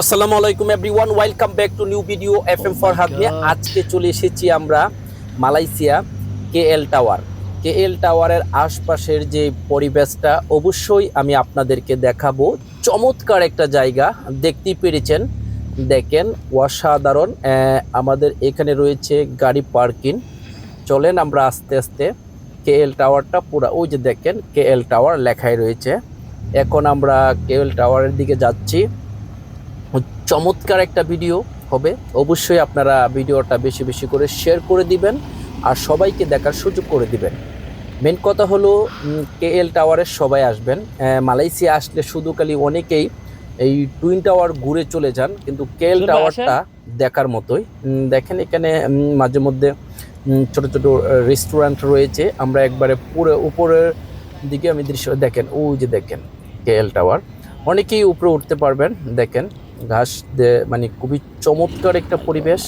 আসসালামু আলাইকুম everyone welcome back to new video F M Farhad নিয়ে আজকে চলে এসেছি আমরা মালয়েশিয়া কে এল টাওয়ার। কে এল টাওয়ারের আশপাশের যে পরিবেশটা অবশ্যই আমি আপনাদেরকে দেখাবো। চমৎকার একটা জায়গা দেখতেই পেরেছেন। দেখেন অসাধারণ আমাদের এখানে রয়েছে গাড়ি পার্কিং। চলেন আমরা আস্তে আস্তে কে এল টাওয়ারটা পুরা ওই যে দেখেন কে এল টাওয়ার লেখাই রয়েছে। এখন আমরা কে এল টাওয়ারের দিকে যাচ্ছি। চমৎকার একটা ভিডিও হবে। অবশ্যই আপনারা ভিডিওটা বেশি বেশি করে শেয়ার করে দিবেন আর সবাইকে দেখার সুযোগ করে দিবেন। মেন কথা হলো কে এল টাওয়ারে সবাই আসবেন। মালয়েশিয়া আসলে শুধু খালি অনেকেই এই টুইন টাওয়ার ঘুরে চলে যান কিন্তু কে এল টাওয়ারটা দেখার মতোই। দেখেন এখানে মাঝে মধ্যে ছোট ছোট রেস্টুরেন্ট রয়েছে। আমরা একবারে পুরো উপরের দিকে আমি দৃশ্য দেখেন ওই যে দেখেন কে এল টাওয়ার অনেকেই উপরে উঠতে পারবেন দেখেন ঘাস মানে খুবই চমৎকার একটা পরিবেশ।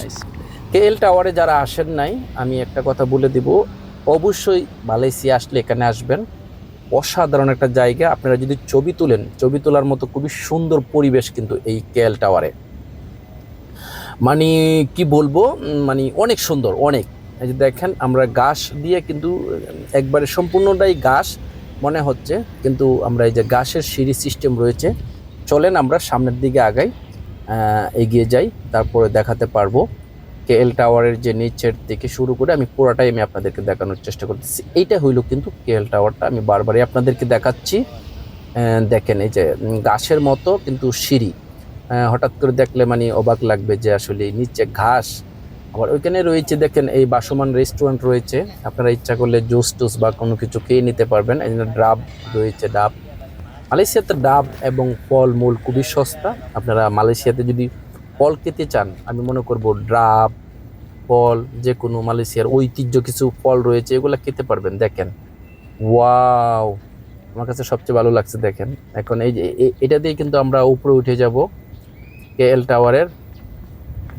কেএল টাওয়ারে যারা আসেন নাই আমি একটা কথা বলে দিব অবশ্যই মালয়েশিয়া আসলে এখানে আসবেন। অসাধারণ একটা জায়গা আপনারা যদি ছবি তুলেন ছবি তোলার মতো খুবই সুন্দর পরিবেশ কিন্তু এই কেএল টাওয়ারে মানে কি বলব মানে অনেক সুন্দর অনেক। এই যে দেখেন আমরা ঘাস দিয়ে কিন্তু একবারে সম্পূর্ণটাই ঘাস। মনে হচ্ছে, কিন্তু আমরা এই যে ঘাসের সিঁড়ি সিস্টেম রয়েছে, চলেন আমরা সামনের দিকে আগাই এগিয়ে যাই, তারপরে দেখাতে পারব। কে এল টাওয়ারের যে নিচের থেকে শুরু করে আমি পুরোটাই আমি আপনাদেরকে দেখানোর চেষ্টা করতেছি। এইটা হইল কিন্তু কে এল টাওয়ারটা আমি বারবারই আপনাদেরকে দেখাচ্ছি। দেখেন এই যে গাছের মতো কিন্তু সিঁড়ি। হঠাৎ করে দেখলে মানে অবাক লাগবে যে আসলে নিচে ঘাস আবার ওইখানে রয়েছে, দেখেন এই বাসমান রেস্টুরেন্ট রয়েছে। আপনারা ইচ্ছা করলে জুস টুস বা কোনো কিছু খেয়ে নিতে পারবেন। এই জন্য ডাব রয়েছে, ডাব। মালয়েশিয়াতে ডাব এবং ফল মূল খুবই সস্তা। আপনারা মালয়েশিয়াতে যদি ফল খেতে চান, আমি মনে করব ডাব, ফল যে কোনো মালয়েশিয়ার ঐতিহ্য কিছু ফল রয়েছে, এগুলো খেতে পারবেন। দেখেন, ওয়াও! আমার কাছে সবচেয়ে ভালো লাগছে, দেখেন। এখন এই যে এটা দিয়ে কিন্তু আমরা উপরে উঠে যাব কে এল টাওয়ারের।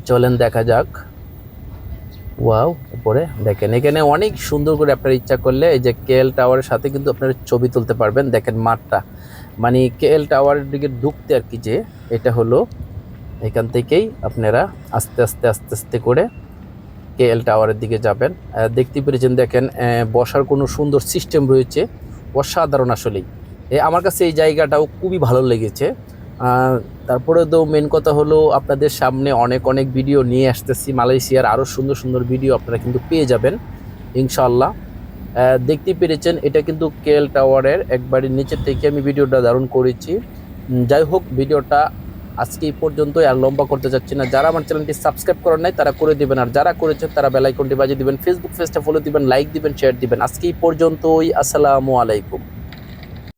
চলেন দেখা যাক। ওয়াও, উপরে। দেখেন, এখানে অনেক সুন্দর করে আপনার ইচ্ছা করলে এই যে কেএল টাওয়ারের সাথে কিন্তু আপনারা ছবি তুলতে পারবেন। দেখেন মাঠটা। মানে কেএল টাওয়ারের দিকে ঢুকতে আর কি যে, এটা হলো এখান থেকেই আপনারা আস্তে আস্তে আস্তে আস্তে করে কেএল টাওয়ারের দিকে যাবেন। দেখতে পেরেছেন, দেখেন বসার কোনো সুন্দর সিস্টেম রয়েছে। অসাধারণ আসলেই। এ, আমার কাছে এই জায়গাটাও খুবই ভালো লেগেছে। তারপরে তো মেন কথা হলো আপনাদের সামনে অনেক অনেক ভিডিও নিয়ে আসতেছি। মালয়েশিয়ার আরও সুন্দর সুন্দর ভিডিও আপনারা কিন্তু পেয়ে যাবেন ইনশাল্লাহ দেখতে পেরেছেন, এটা কিন্তু কেএল টাওয়ারের একবারে নিচের থেকে আমি ভিডিওটা ধারণ করেছি। যাই হোক ভিডিওটা আজকে এই পর্যন্তই, আর লম্বা করতে চাচ্ছি না। যারা আমার চ্যানেলটি সাবস্ক্রাইব করেন নাই, তারা করে দিবেন। আর যারা করেছেন, তারা বেলাইকনটি বাজিয়ে দিবেন। ফেসবুক পেজটা ফলো দিবেন লাইক দিবেন শেয়ার দিবেন। আজকে এই পর্যন্তই, আসসালামু আলাইকুম।